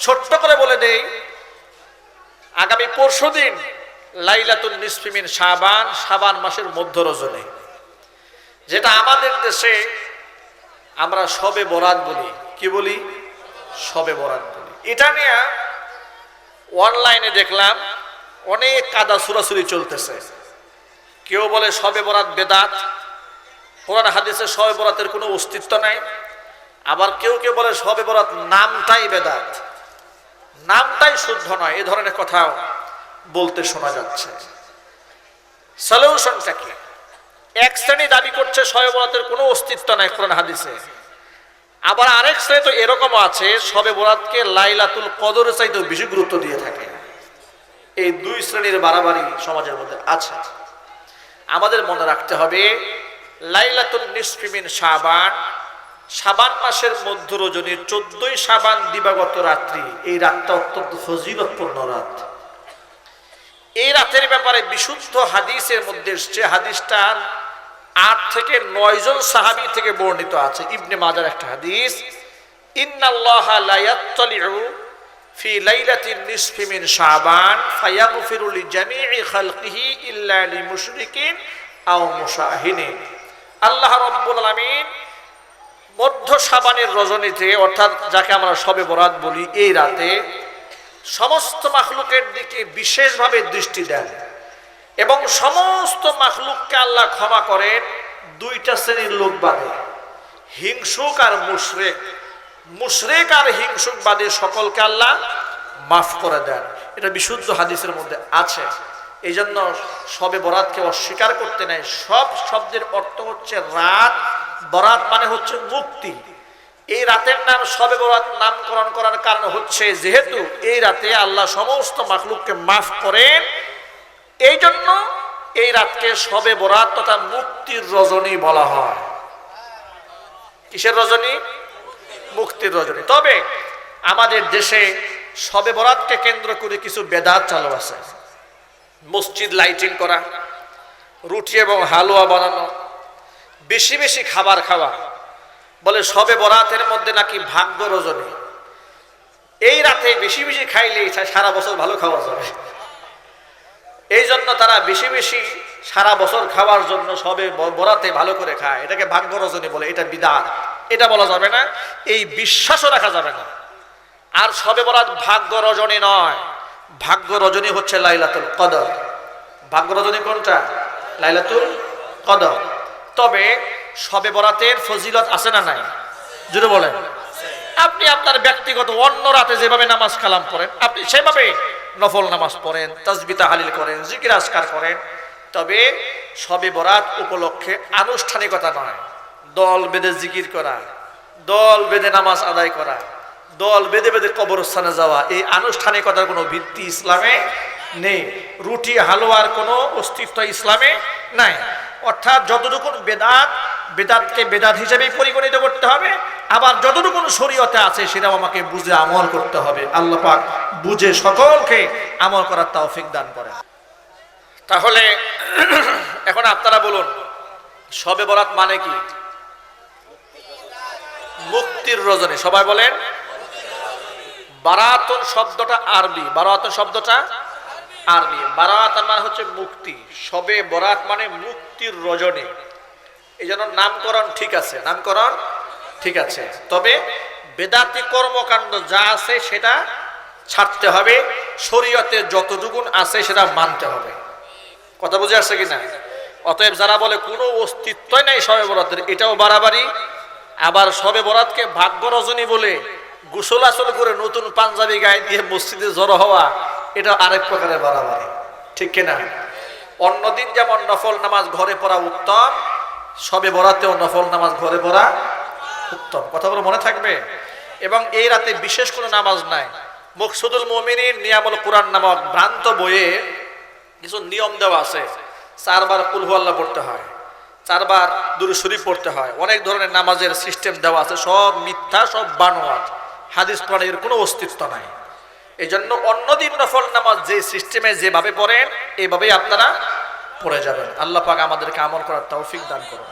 ছোট্ট করে বলে দেই, আগামী পরশু দিন লাইলাতুল নিসফিমিন সাবান সাবান মাসের মধ্য রজনী। যেটা আমাদের দেশে আমরা সবে বরাত বলি। কি বলি? সবে বরাত বলি। এটা নিয়ে অনলাইনে দেখলাম, অনেক কাদা সুরাসুরি চলতেছে। কেউ বলে সবে বরাত বেদাত। কোরআন হাদিসে সবে বরাতের কোনো অস্তিত্ব নাই। আবার কেউ কেউ বলে সবে বরাত নামটাই বেদাত। নামটাই শুদ্ধ নয়, এ ধরনের কথাও বলতে শোনা যাচ্ছে। সলিউশনটা কি? এক শ্রেণি দাবি করছে সবে বরাতের কোনো অস্তিত্ব নাই কোরআন হাদিসে। আবার আরেক শ্রেণি তো এরকমও আছে, সবে বরাতকে লাইলাতুল কদরের চাইতেও বেশি গুরুত্ব দিয়ে থাকে। এই দুই শ্রেণির বাড়াবাড়ি সমাজের মধ্যে আছে। আমাদের মনে রাখতে হবে লাইলাতুল নিসফিমিন সাবান সাবান মাসের মধ্য রজনীর চোদ্দই সাবান দিবাগত রাত্রি। এই রাতটা অত্যন্ত ফজিলতপূর্ণ রাত। এই রাতের ব্যাপারে বিশুদ্ধ হাদিসের মধ্যে এসছে, হাদিসটা আট থেকে নয় জন সাহাবি থেকে বর্ণিত আছে। ইবনে মাজার একটা হাদিস, ইন্নাল্লাহ আও আল্লাহ রাব্বুল মধ্য সাবানের রজনীতে, অর্থাৎ যাকে আমরা সবে বরাত বলি, এই রাতে সমস্ত মাখলুকের দিকে বিশেষভাবে দৃষ্টি দেন এবং সমস্ত মাখলুককে আল্লাহ ক্ষমা করেন, দুইটা শ্রেণির লোক বাদে। হিংসুক আর মুশরেক। মুশরেক আর হিংসুক বাদে সকলকে আল্লাহ মাফ করে দেন। এটা বিশুদ্ধ হাদিসের মধ্যে আছে। এই জন্য সবে বরাতকে অস্বীকার করতে নেয় সব শব্দের অর্থ হচ্ছে রাত বরাত মানে হচ্ছে মুক্তি। এই রাতের নাম সবে বরাত নামকরণ করার কারণ হচ্ছে যেহেতু এই রাতে আল্লাহ সমস্ত মাখলুককে মাফ করেন এই জন্য এই রাতকে সবে বরাত তথা মুক্তির রজনী বলা হয়। কিসের রজনী? মুক্তির রজনী। তবে আমাদের দেশে সবে বরাতকে কেন্দ্র করে কিছু বেদাত চালু আছে। মসজিদ লাইটিং করা, রুটি এবং হালুয়া বানানো বেশি বেশি খাবার খাওয়া। বলে, সবে বরাতের মধ্যে নাকি ভাগ্য রজনী। এই রাতে বেশি বেশি খাইলে সারা বছর ভালো খাওয়া যাবে। এই জন্য তারা বেশি বেশি সারা বছর খাওয়ার জন্য সবে বরাতে ভালো করে খায়। এটাকে ভাগ্য রজনী বলে, এটা বিদাত এটা বলা যাবে না, এই বিশ্বাসও রাখা যাবে না। আর সবে বরাত ভাগ্য রজনী নয়। ভাগ্য রজনী হচ্ছে লাইলাতুল কদর। ভাগ্য রজনী কোনটা? লাইলাতুল কদর। তবে সবে বরাতের ফজিলত আছে না নাই? যদি বলেন। আপনি আপনার ব্যক্তিগত অন্য রাতে যেভাবে নামাজ কালাম করেন আপনি সেভাবে নফল নামাজ পড়েন তাজবিতা হালিল করেন, জিকির আসকার করেন। তবে সবে বরাত উপলক্ষে আনুষ্ঠানিকতা নয়। দল বেঁধে জিকির করা, দল বেঁধে নামাজ আদায় করা, দল বেঁধে বেঁধে কবরস্থানে যাওয়া, এই আনুষ্ঠানিকতার কোনো ভিত্তি ইসলামে নেই। রুটি হালুয়ার কোনো অস্তিত্ব ইসলামে নাই। অর্থাৎ যতটুকু বেদাত, বেদাতকে বেদাত হিসেবে পরিগণিত করতে হবে, আবার যতটুকু শরীয়তে আছে সেটাও আমাকে বুঝে আমল করতে হবে। আল্লাহ পাক বুঝে সকলকে আমল করার তৌফিক দান করেন। তাহলে, এখন আপনারা বলুন, সবে বরাত মানে কি? মুক্তির রজনী, সবাই বলেন? বারাতন শব্দটা আরবি। বারাতন শব্দটা আরবি বারাত মানে হচ্ছে মুক্তি। সবে বরাত মানে মুক্তির রজনী। এই জন্য নামকরণ ঠিক আছে। নামকরণ ঠিক আছে। তবে বেদাতি কর্মকাণ্ড যা আছে সেটা ছাড়তে হবে। শরীয়তে যতটুকুন আছে সেটা মানতে হবে। কথা বুঝে আসছে কিনা? অতএব যারা বলে কোনো অস্তিত্বই নাই সবে বরাতের, এটাও বাড়াবাড়ি। আবার সবে বরাতকে ভাগ্য রজনী বলে গোসল আসল করে নতুন পাঞ্জাবি গায়ে দিয়ে মসজিদে জড়ো হওয়া এটা আরেক প্রকারের বাড়াবাড়ি। ঠিক কিনা? অন্যদিন যেমন নফল নামাজ ঘরে পড়া উত্তম, সবে বরাতেও নফল নামাজ ঘরে পড়া উত্তম। কথাগুলো মনে থাকবে? এবং এই রাতে বিশেষ কোনো নামাজ নাই। মকসুদুল মমিনীর নিয়ামল কোরআন নামক ভ্রান্ত বইয়ে কিছু নিয়ম দেওয়া আছে। চারবার কুলহু আল্লাহ পড়তে হয়। চারবার দুরু শরীফ পড়তে হয়। অনেক ধরনের নামাজের সিস্টেম দেওয়া আছে। সব মিথ্যা, সব বানোয়াট। হাদিস কোরআনের কোনো অস্তিত্ব নাই। এই জন্য অন্যদিন নফল নামাজ যে সিস্টেমে যেভাবে পড়েন এইভাবেই আপনারা পড়ে যাবেন। আল্লাহ পাক আমাদেরকে আমল করার তৌফিক দান করুন।